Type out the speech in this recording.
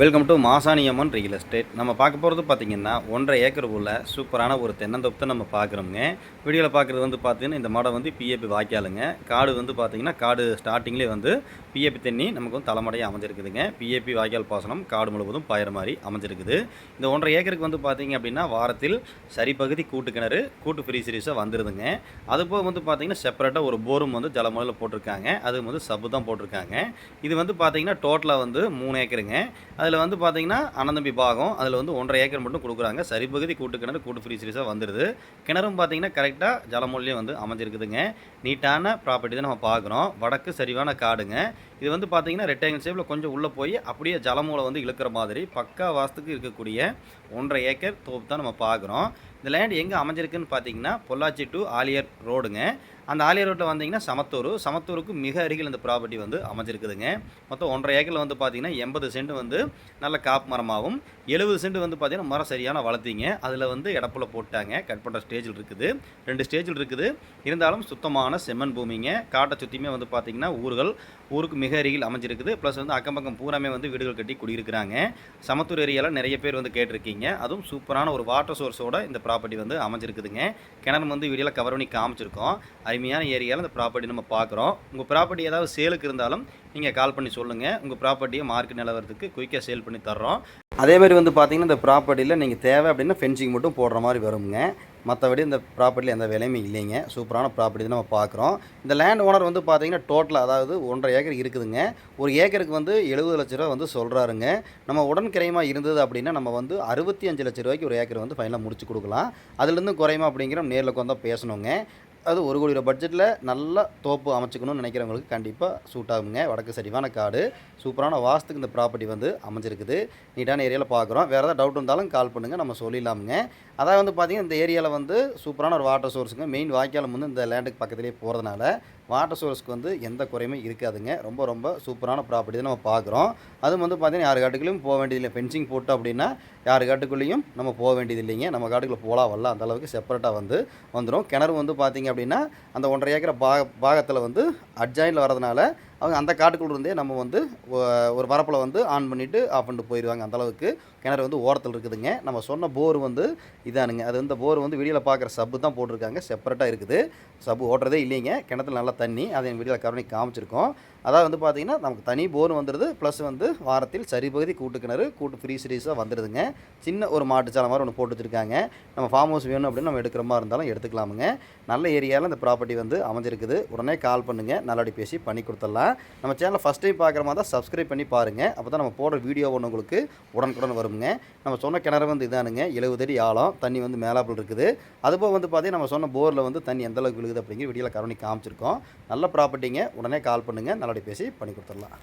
Welcome to Masaniyamman real estate நம்ம பார்க்க போகிறது பார்த்திங்கன்னா ஒன்றரை ஏக்கர் உள்ள சூப்பரான ஒரு தென்னந்தோப்பத்தை நம்ம பார்க்குறோங்க வீடியோவில் பார்க்குறது வந்து பார்த்தீங்கன்னா இந்த மாடை வந்து பிஏபி வாய்க்காலுங்க. காடு வந்து பார்த்திங்கன்னா காடு ஸ்டார்டிங்லேயே வந்து பிஏபி தண்ணி நமக்கு வந்து தலைமடையாக அமைஞ்சிருக்குதுங்க. பிஏபி வாய்க்கால் பாசனம் காடு முழுவதும் பாயிற மாதிரி அமைஞ்சிருக்குது. இந்த ஒன்றரை ஏக்கருக்கு வந்து பார்த்தீங்க அப்படின்னா வாரத்தில் சரிப்பகுதி கூட்டு கிணறு கூட்டு ஃப்ரீ சீரீஸாக வந்துருதுங்க. அதுபோக வந்து பார்த்திங்கன்னா செப்பரேட்டாக ஒரு போரும் வந்து ஜலமுறையில் போட்டிருக்காங்க. அது வந்து சப்பு தான் போட்டிருக்காங்க. இது வந்து பார்த்திங்கன்னா டோட்டலாக வந்து மூணு ஏக்கருங்க. அது அதில் வந்து பார்த்தீங்கன்னா அனந்தம்பி பாகம். அதில் வந்து ஒன்றரை ஏக்கர் மட்டும் கொடுக்குறாங்க. சரிபகுதி கூட்டு கிணறு கூட்டு ஃப்ரீ சீரிஸாக வந்துடுது கிணறும் பார்த்தீங்கன்னா கரெக்டாக ஜலமொழியும் வந்து அமைஞ்சிருக்குதுங்க. நீட்டான ப்ராப்பர்ட்டி தான் நம்ம பார்க்குறோம் வடக்கு சரிவான காடுங்க. இது வந்து பார்த்தீங்கன்னா ரெட்டைங்கல் ஷேப்பில் கொஞ்சம் உள்ளே போய் அப்படியே ஜலமூலை வந்து இழுக்கிற மாதிரி பக்கா வாசத்துக்கு இருக்கக்கூடிய ஒன்றரை ஏக்கர் தோப்பு தான் நம்ம பார்க்குறோம் இந்த லேண்ட் எங்கே அமைஞ்சிருக்குன்னு பார்த்தீங்கன்னா பொள்ளாச்சி டு ஆலியர் ரோடுங்க அந்த ஆலியர் ரோட்டில் வந்தீங்கன்னா சமத்தூர். சமத்தூருக்கு மிக அருகில் இந்த ப்ராப்பர்ட்டி வந்து அமைஞ்சிருக்குதுங்க. மொத்தம் ஒன்றரை ஏக்கரில் வந்து பார்த்தீங்கன்னா எண்பது சென்ட் வந்து நல்ல காப்பு மரமாகவும் எழுபது சென்ட் வந்து பார்த்தீங்கன்னா மரம் சரியான வளர்த்திங்க. அதில் வந்து இடப்புல போட்டாங்க. கட் பண்ணுற ஸ்டேஜில் இருக்குது. ரெண்டு ஸ்டேஜில் இருக்குது. இருந்தாலும் சுத்தமான செம்மண் பூமிங்க. காட்டை சுற்றியுமே வந்து பார்த்தீங்கன்னா ஊர்கள் ஊருக்கு மிக அருகில் அமைஞ்சிருக்குது. ப்ளஸ் வந்து அக்கம் பக்கம் பூராமே வந்து வீடுகள் கட்டி குடியிருக்கிறாங்க. சமத்தூர் ஏரியாவில் நிறைய பேர் வந்து கேட்டிருக்கீங்க. அதுவும் சூப்பரான ஒரு வாட்டர் சோர்ஸோட இந்த ப்ராப்பர்ட்டி வந்து அமைஞ்சிருக்குதுங்க. கிணறு வந்து வீடியோவில் கவர் பண்ணி காமிச்சிருக்கோம். அருமையான ஏரியாவில் இந்த ப்ராப்பர்ட்டி நம்ம பார்க்குறோம். உங்கள் ப்ராப்பர்ட்டி ஏதாவது சேலுக்கு இருந்தாலும் நீங்கள் கால் பண்ணி சொல்லுங்கள் உங்கள் ப்ராப்பர்ட்டியை மார்க்கெட் நிலவரத்துக்கு குயிக்காக சேல் பண்ணி தர்றோம். அதே மாதிரி வந்து பார்த்தீங்கன்னா இந்த ப்ராப்பர்ட்டியில் நீங்கள் தேவை அப்படின்னா ஃபென்சிங் மட்டும் போடுற மாதிரி வருங்க. மற்றபடி இந்த ப்ராப்பர்ட்டியில் எந்த விலையுமே இல்லைங்க. சூப்பரான ப்ராப்பர்ட்டி தான் நம்ம பார்க்குறோம் இந்த லேண்ட் ஓனர் வந்து பார்த்தீங்கன்னா டோட்டலாக அதாவது ஒன்றரை ஏக்கர் இருக்குதுங்க. ஒரு ஏக்கருக்கு வந்து எழுபது லட்ச ரூபா வந்து சொல்கிறாருங்க நம்ம உடன் கிரையமாக இருந்தது அப்படின்னா நம்ம வந்து அறுபத்தி அஞ்சு லட்ச ரூபாய்க்கு ஒரு ஏக்கர் வந்து ஃபைனலாக முடிச்சு கொடுக்கலாம். அதுலேருந்து குறையுமா அப்படிங்கிற நேரில் உட்காந்து பேசணுங்க. அது ஒரு கோடி ரூபா பட்ஜெட்டில் நல்ல தோப்பு அமைச்சிக்கணும்னு நினைக்கிறவங்களுக்கு கண்டிப்பாக சூட் ஆகுங்க. வடக்கு சரிவான காடு. சூப்பரான வாஸ்துக்கு இந்த ப்ராப்பர்ட்டி வந்து அமைஞ்சிருக்குது. நீட்டான ஏரியாவில் பார்க்குறோம் வேறு ஏதாவது டவுட் இருந்தாலும் கால் பண்ணுங்கள் நம்ம சொல்லிடலாமுங்க. அதாவது வந்து பார்த்திங்கன்னா இந்த ஏரியாவில் வந்து சூப்பரான ஒரு வாட்டர் சோர்ஸுங்க மெயின் வாய்க்காலம் வந்து இந்த லேண்டுக்கு பக்கத்துலேயே போகிறதுனால வாட்டர் சோர்ஸ்க்கு வந்து எந்த குறையுமே இருக்காதுங்க. ரொம்ப ரொம்ப சூப்பரான ப்ராப்பர்ட்டி தான் நம்ம பார்க்குறோம் அதுவும் வந்து பார்த்திங்கன்னா யார் காட்டுக்குள்ளேயும் போக வேண்டியதில்லை. ஃபென்சிங் போட்டோம் அப்படின்னா யார் காட்டுக்குள்ளேயும் நம்ம போக வேண்டியது இல்லைங்க நம்ம காட்டுக்குள்ளே போகலாம் வரல அந்தளவுக்கு செப்பரேட்டாக வந்து வந்துடும் கிணறு வந்து பார்த்திங்க அப்படின்னா அந்த ஒன்றரை ஏக்கர் பாக பாகத்தில் வந்து அட்ஜாயினில் வரதுனால அவங்க அந்த காட்டுக்குள்ள இருந்தே நம்ம வந்து ஒரு வரப்பில் வந்து ஆன் பண்ணிவிட்டு ஆஃப் பண்ணிட்டு போயிடுவாங்க அந்த அளவுக்கு. கிணறு வந்து ஓரத்தில் இருக்குதுங்க. நம்ம சொன்ன போர் வந்து இதானுங்க. அது வந்து போர் வந்து வெளியில் பார்க்குற சப்பு தான் போட்டிருக்காங்க. செப்பரேட்டாக இருக்குது. சப்பு ஓட்டுறதே இல்லைங்க. கிணத்துல நல்லா தண்ணி. அதை என் வீடியோவில் கருணை காமிச்சிருக்கோம். அதாவது வந்து பார்த்திங்கன்னா நமக்கு தனி போர் வந்துடுது ப்ளஸ் வந்து வாரத்தில் சரிபகுதி கூட்டு கிணறு கூட்டு ஃப்ரீ சீரீஸாக வந்துடுதுங்க சின்ன ஒரு மாட்டுச்சாலை மாதிரி ஒன்று போட்டு வச்சுருக்காங்க. நம்ம ஃபார்ம் ஹவுஸ் வேணும் அப்படின்னு நம்ம எடுக்கிற மாதிரி இருந்தாலும் எடுத்துக்கலாமுங்க. நல்ல ஏரியாவில் இந்த ப்ராப்பர்ட்டி வந்து அமைஞ்சிருக்குது. உடனே கால் பண்ணுங்கள் நல்லபடி பேசி பண்ணி கொடுத்துடலாம். நம்ம சேனலை ஃபஸ்ட் டைம் பார்க்குற மாதிரி தான் சப்ஸ்கிரைப் பண்ணி பாருங்கள் அப்போ தான் நம்ம போடுற வீடியோ ஒன்று உங்களுக்கு உடனுக்குடன் வருங்க நம்ம சொன்ன கிணறு வந்து இதானுங்க. எழுபது அடி ஆழம். தண்ணி வந்து மேலாப்பில் இருக்குது. அதுபோக வந்து பார்த்தீங்கன்னா நம்ம சொன்ன போரில் வந்து தண்ணி எந்த அளவுக்கு விழுகுது அப்படிங்கிற வீடியோவில் கருணி காமிச்சிருக்கோம். நல்ல ப்ராப்பர்ட்டிங்க உடனே கால் பண்ணுங்கள் நல்லபடி பேசி பண்ணி கொடுத்துடலாம்.